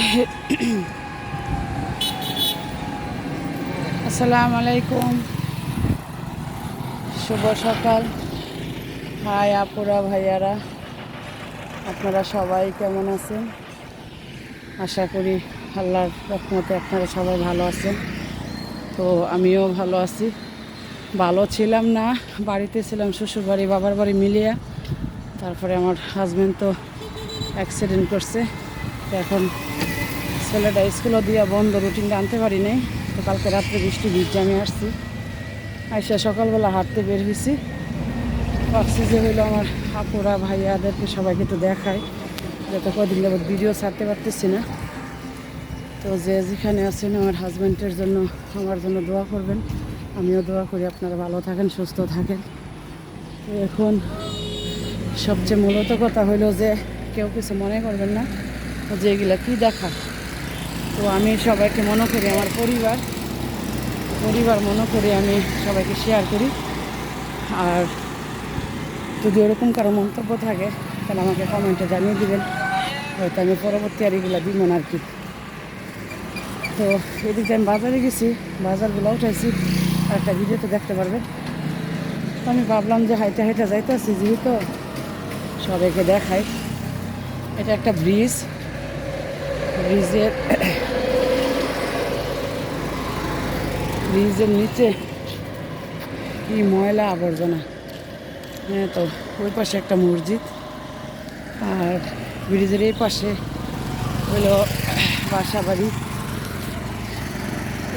আসসালামু আলাইকুম। শুভ সকাল। হাই আপুরা, ভাইয়ারা, আপনারা সবাই কেমন আছেন? আশা করি আল্লাহর রহমতে আপনারা সবাই ভালো আছেন। তো আমিও ভালো আছি। ভালো ছিলাম না, বাড়িতে ছিলাম, শ্বশুর বাড়ি, বাবার বাড়ি মিলিয়া। তারপরে আমার হাজব্যান্ড তো অ্যাক্সিডেন্ট করছে। এখন ছেলেটা স্কুলও দিয়া বন্ধ রুটিনটা আনতে পারি নাই। তো কালকে রাত্রে বৃষ্টি ভিজে আমি আসছি। আইসা সকালবেলা হাঁটতে বের হয়েছি ভাবছি যে হইল আমার আপুরা, ভাইয়াদেরকে সবাইকে তো দেখাই। যত কদিন যাবত ভিডিও ছাড়তে পারতেছি না। তো যে যেখানে আছেন, আমার হাজব্যান্ডের জন্য, আমার জন্য দোয়া করবেন। আমিও দোয়া করি, আপনারা ভালো থাকেন, সুস্থ থাকেন। এখন সবচেয়ে মূলত কথা হইল যে, কেউ কিছু মনে করবেন না। যে এগুলা কী দেখা তো আমি সবাইকে মনে করি, আমার পরিবার পরিবার মনে করে আমি সবাইকে শেয়ার করি। আর যদি ওরকম কারও মন্তব্য থাকে, তাহলে আমাকে কমেন্টে জানিয়ে দেবেন। হয়তো আমি পরবর্তী আর এগুলো দিব না আর কি তো এদিকে আমি বাজারে গেছি, বাজারগুলো উঠাইছি। আর একটা ভিডিওতে দেখতে পারবেন। তো আমি ভাবলাম যে হাইটা হাইটা যাইতেছি যেহেতু সবাইকে দেখাই। এটা একটা ব্রিজ ব্রিজের ব্রিজের নিচে কি ময়লা আবর্জনা। হ্যাঁ তো ওই পাশে একটা মসজিদ। আর ব্রিজের এই পাশে হলো বাসা বাড়ি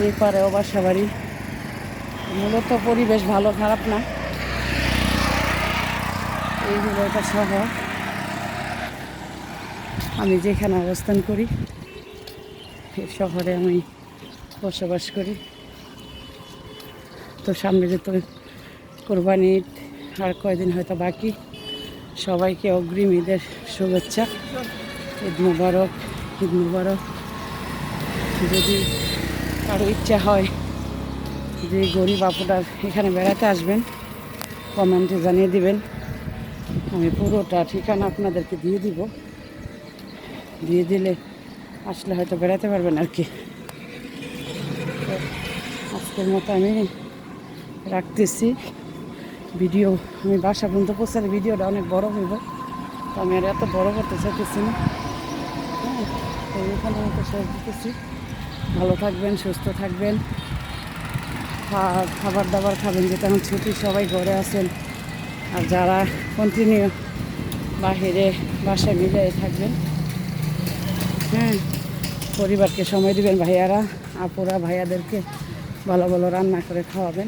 এই পারেও বাসা বাড়ি মূলত পরিবেশ ভালো, খারাপ না। এই হলো এটা শহর। আমি যেখানে অবস্থান করি শহরে আমি বসবাস করি। তো সামনে যে তো কোরবানি ঈদ আর কয়দিন হয়তো বাকি, সবাইকে অগ্রিম ঈদের শুভেচ্ছা, ঈদ মুবারক ঈদ মুবারক। যদি কারও ইচ্ছা হয় যে গরিব আপুটার এখানে বেড়াতে আসবেন, কমেন্টে জানিয়ে দিবেন। আমি পুরোটা ঠিকানা আপনাদেরকে দিয়ে দিব। দিয়ে দিলে আসলে হয়তো বেড়াতে পারবেন আর কি। আজকের মতো আমি রাখতেছি। ভিডিও, আমি বাসা পর্যন্ত পৌঁছালে ভিডিওটা অনেক বড় হইব। তো আমি আর এত বড় করতে চাইতেছি না। হ্যাঁ এখানে আমি তো শেষ দিতেছি। ভালো থাকবেন, সুস্থ থাকবেন। খাবার দাবার খাবেন যেটা এখন ছুটি সবাই ঘরে আছেন। আর যারা কন্টিনিউ বাহিরে বাসায় মিলিয়ে থাকবেন হ্যাঁ পরিবারকে সময় দিবেন ভাইয়ারা, আপুরা, ভাইয়াদেরকে ভালো ভালো রান্না করে খাওয়াবেন।